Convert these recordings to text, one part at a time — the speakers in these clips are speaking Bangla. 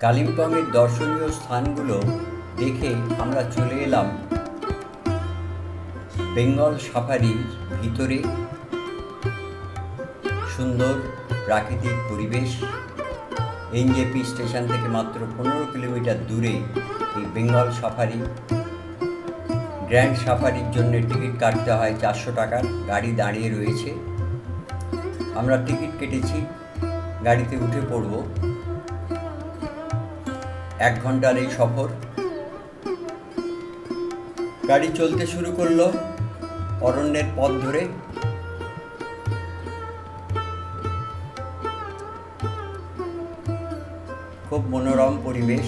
কালিম্পংয়ের দর্শনীয় স্থানগুলো দেখে আমরা চলে এলাম। বেঙ্গল সাফারির ভিতরে। সুন্দর প্রাকৃতিক পরিবেশ। এনজেপি স্টেশন থেকে মাত্র পনেরো কিলোমিটার দূরে এই বেঙ্গল সাফারি। গ্র্যান্ড সাফারির জন্য টিকিট কাটতে হয় চারশো টাকার, গাড়ি দাঁড়িয়ে রয়েছে। আমরা টিকিট কেটেছি, গাড়িতে উঠে পড়ব। এক ঘণ্টার এই সফর। গাড়ি চলতে শুরু করল অরণ্যের পথ ধরে। খুব মনোরম পরিবেশ।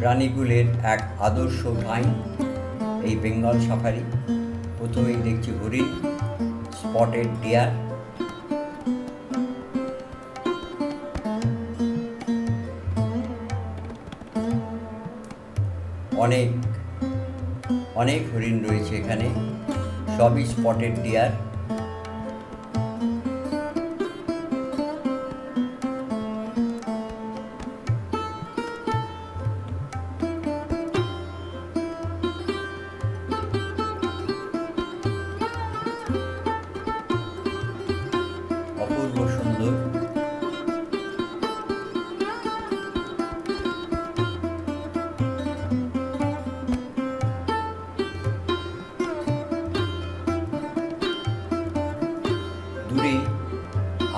প্রাণীগুলির এক আদর্শ ঠাঁই এই বেঙ্গল সাফারি প্রথমেই দেখছি হরিণ স্পটেড ডিয়ার অনেক অনেক হরিণ রয়েছে এখানে। সবই স্পটেড ডিয়ার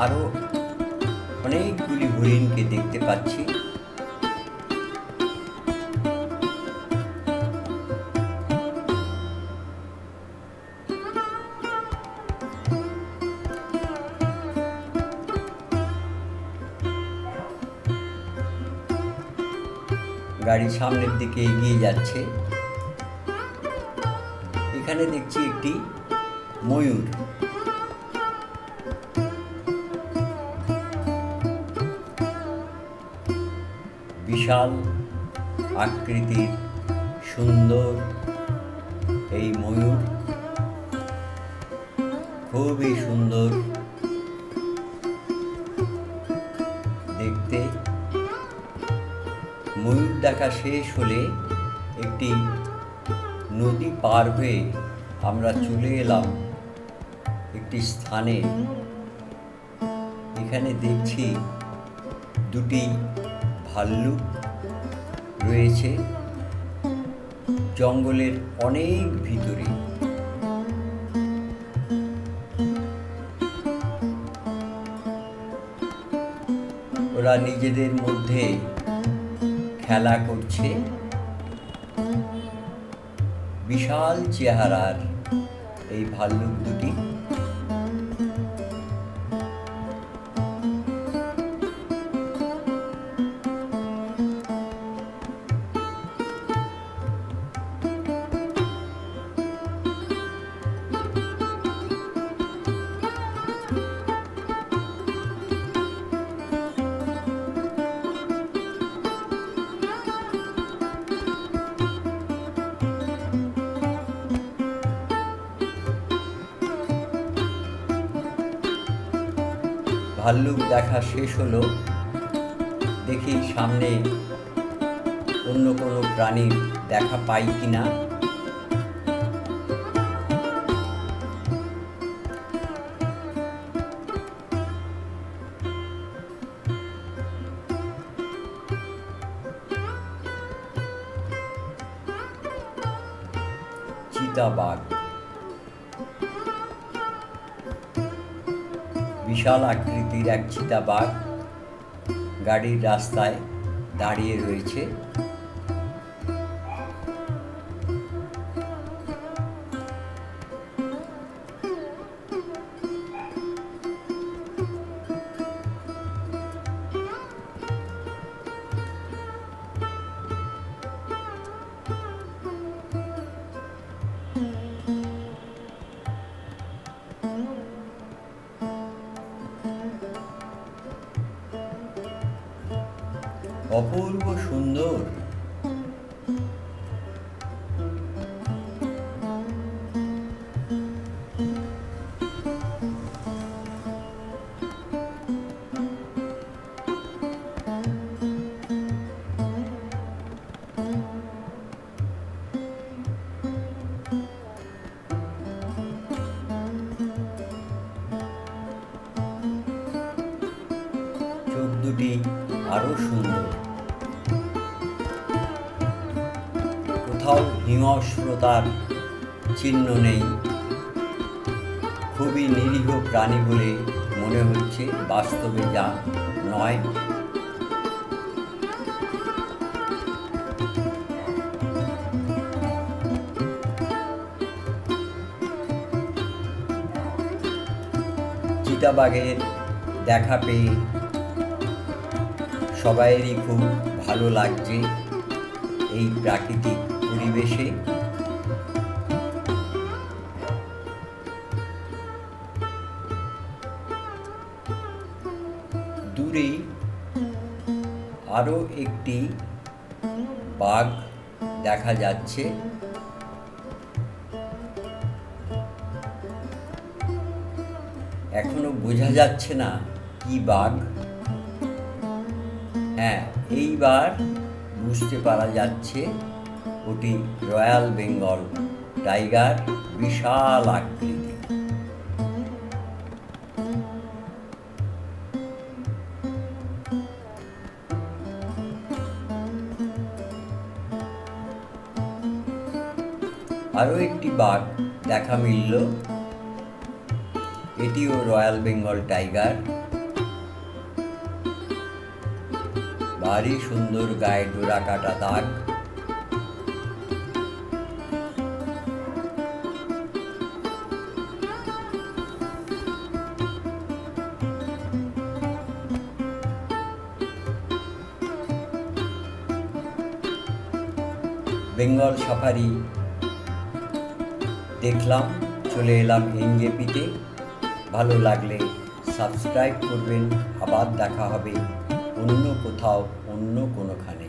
আরও অনেকগুলি হরিণকে দেখতে পাচ্ছি। গাড়ি সামনের দিকে এগিয়ে যাচ্ছে। এখানে দেখছি একটি ময়ূর। বিশাল আকৃতির সুন্দর এই ময়ূর। খুবই সুন্দর দেখতে। ময়ূর দেখা শেষ হলে একটি নদী পার হয়ে আমরা চলে এলাম একটি স্থানে। এখানে দেখছি দুটি ভাল্লুক রয়েছে। জঙ্গলের অনেক ভিতরে। ওরা নিজেদের মধ্যে খেলা করছে। বিশাল চেহারার এই ভাল্লুক দুটি। ভাল্লুক দেখা শেষ হলো দেখি সামনে অন্য কোনো প্রাণীর দেখা পাই কিনা। চিতাবাঘ। বিশাল আকৃতির এক চিতাবাঘ গাড়ির রাস্তায় দাঁড়িয়ে রয়েছে। অপূর্ব সুন্দর। কোথাও হিংস্রতার চিহ্ন নেই। খুবই নিরীহ প্রাণী বলে মনে হচ্ছে বাস্তবে যা নয়। চিতাবাঘের দেখা পেয়ে সবাইয়েরই খুব ভালো লাগছে এই প্রাকৃতিক পরিবেশে দূরে আরও একটি বাঘ দেখা যাচ্ছে। এখনও বোঝা যাচ্ছে না কি বাঘ। হ্যাঁ এইবার বুঝতে পারা যাচ্ছে ওটি রয়্যাল বেঙ্গল টাইগার বিশাল আকৃতি। আরও একটি বাঘ দেখা মিলল। এটিও রয়্যাল বেঙ্গল টাইগার। ভারী সুন্দর গায়ে ডোরা কাটা দাগ। বেঙ্গল সাফারি দেখলাম, চলে এলাম এনজেপিতে। ভালো লাগলে সাবস্ক্রাইব করবেন, আবার দেখা হবে অন্য কোথাও, অন্য কোনোখানে।